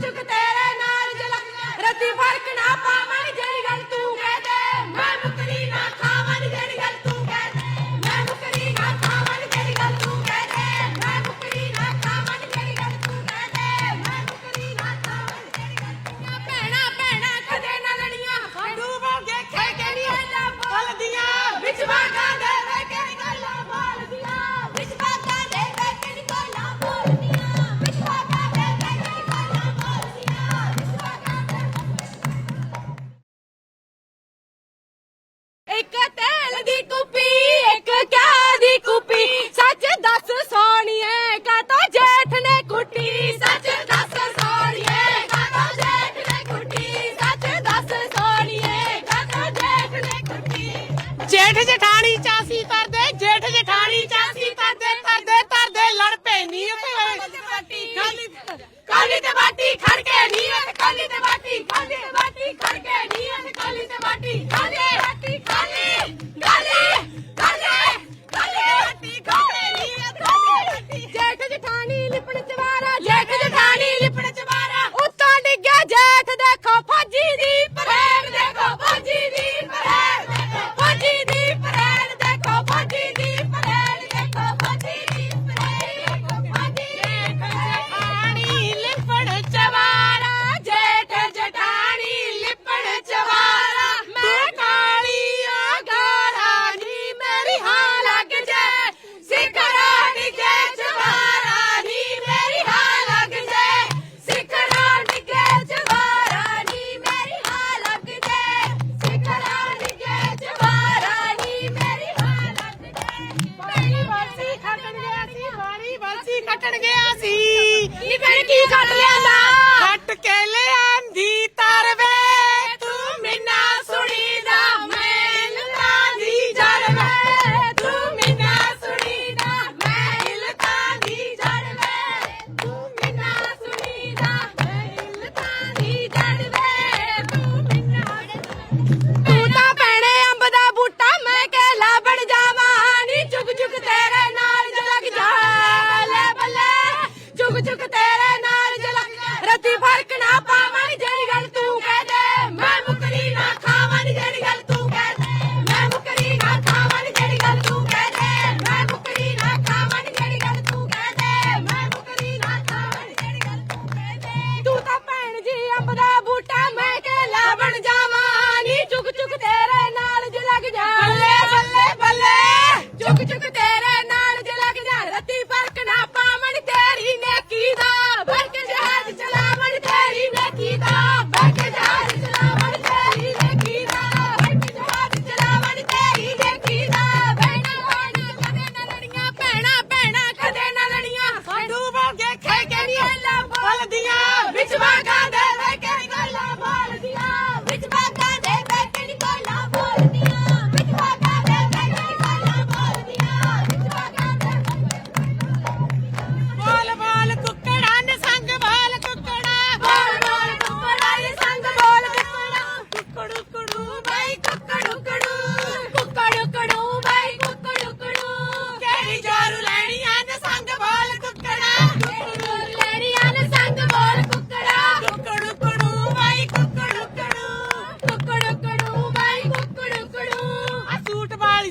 ਚੁੱਕ ਤੇਰੇ ਨਾਲ ਜਲਕ ਰੱਤੀ ਫ਼ਰਕ ਨਾ ਪਾਵੇ ถ้า查ะ家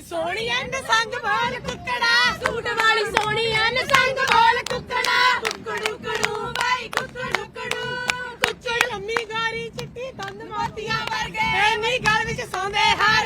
ਸੋਹਣੀਆਂ ਨਸੰਗ ਬੋਲ ਕੁੱਕੜਾ। ਸੂਟ ਵਾਲੀ ਸੋਹਣੀਆਂ ਨਸੰਗ ਬੋਲ ਕੁੱਕੜਾ। ਕੁੱਕੜੂ ਕੜੂ ਬਾਈ ਕੁੱਕੜੂ ਕੜੂ ਕੁੱਚੜ ਲੰਮੀ ਗਾਰੀ ਚਿੱਟੀ ਦੰਦ ਮੋਤੀਆਂ ਵਰਗੇ। ਐਨੀ ਗਲ ਵਿੱਚ ਸੌਂਦੇ ਹਾਂ।